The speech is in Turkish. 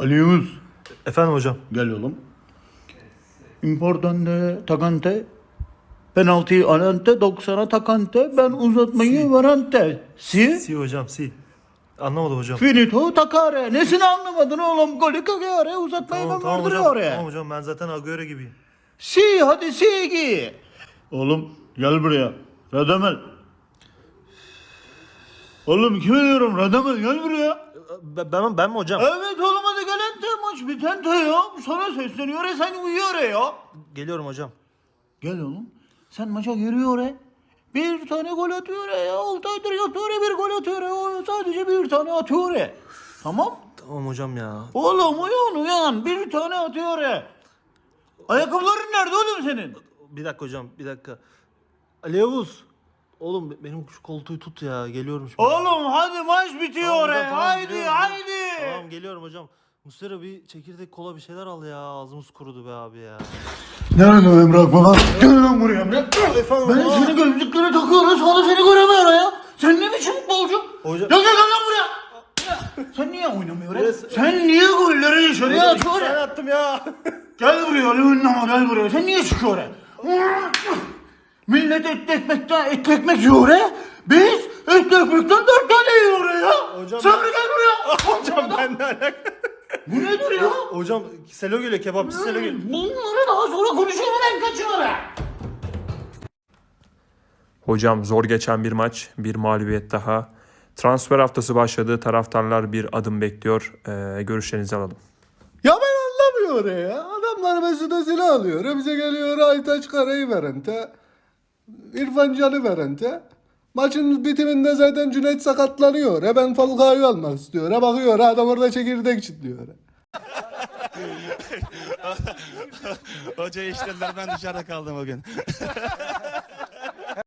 Ali Yavuz Efendim hocam. gel oğlum. Importante, takante. Penaltıyı alante, 90'a takante. Ben uzatmayı varante. Si. Si hocam si. Anlamadım hocam. Finito takare. Nesini anlamadın oğlum? Golü kakare. Uzatmayı Tamam, ben tamam vardırıyor hocam. oraya. Tamam hocam ben zaten Agüero gibiyim. Si hadi si gi. Oğlum gel buraya. Radamel. Oğlum kime diyorum Radamel gel buraya. Ben, ben, ben mi hocam? Evet oğlum hadi gel ente maç bitente ya. Sana sesleniyor ya sen uyuyor ya. Geliyorum hocam. Gel oğlum. Sen maça giriyor ya. Bir tane gol atıyor ya. Altaydır yatıyor ya bir gol atıyor ya. Sadece bir tane atıyor ya. Tamam. Tamam hocam ya. Oğlum uyan uyan. Bir tane atıyor ya. Ayakkabıların nerede oğlum senin? Bir dakika hocam bir dakika. Ali Yavuz. Oğlum benim şu koltuğu tut ya. Geliyorum şimdi. Oğlum hadi maç bitiyor Tamam hocam, ya. tamam, haydi haydi. Tamam geliyorum hocam. Mustera bir çekirdek kola bir şeyler al ya. Ağzımız kurudu be abi ya. Nerede o Emrah falan? Gel lan buraya Emrah. Efendim Ben seni gözlükleri takıyorum sonra seni göremiyorum ya. Sen ne biçim futbolcu? Hocam- Ya gel lan buraya. Sen niye oynamıyorsun? ya? Sen niye golleri dışarıya atıyorsun? Attım ya. Gel buraya Ali Ünlü gel buraya. Sen niye çıkıyorsun? ya? Millet etli ekmekten etli ekmek yiyor ya. Biz etli ekmekten dört tane yiyor ya. Hocam- Sen de gel buraya. hocam ben ne alaka? Bu nedir ya? Hocam Selo geliyor kebapçı Selo geliyor. Bunları daha sonra konuşurum ben kaçıyorum. Hocam zor geçen bir maç, bir mağlubiyet daha. Transfer haftası başladı. Taraftarlar bir adım bekliyor. Ee, görüşlerinizi alalım. Ya ben anlamıyorum ya. Adamlar Mesut Özil'i alıyor. Bize geliyor Aytaç Kara'yı veren te. İrfan Can'ı veren te. Maçın bitiminde zaten Cüneyt sakatlanıyor. E ben Falcao'yu almak istiyor. E bakıyor adam orada çekirdek çitliyor. Hoca işlediler ben dışarıda kaldım o gün.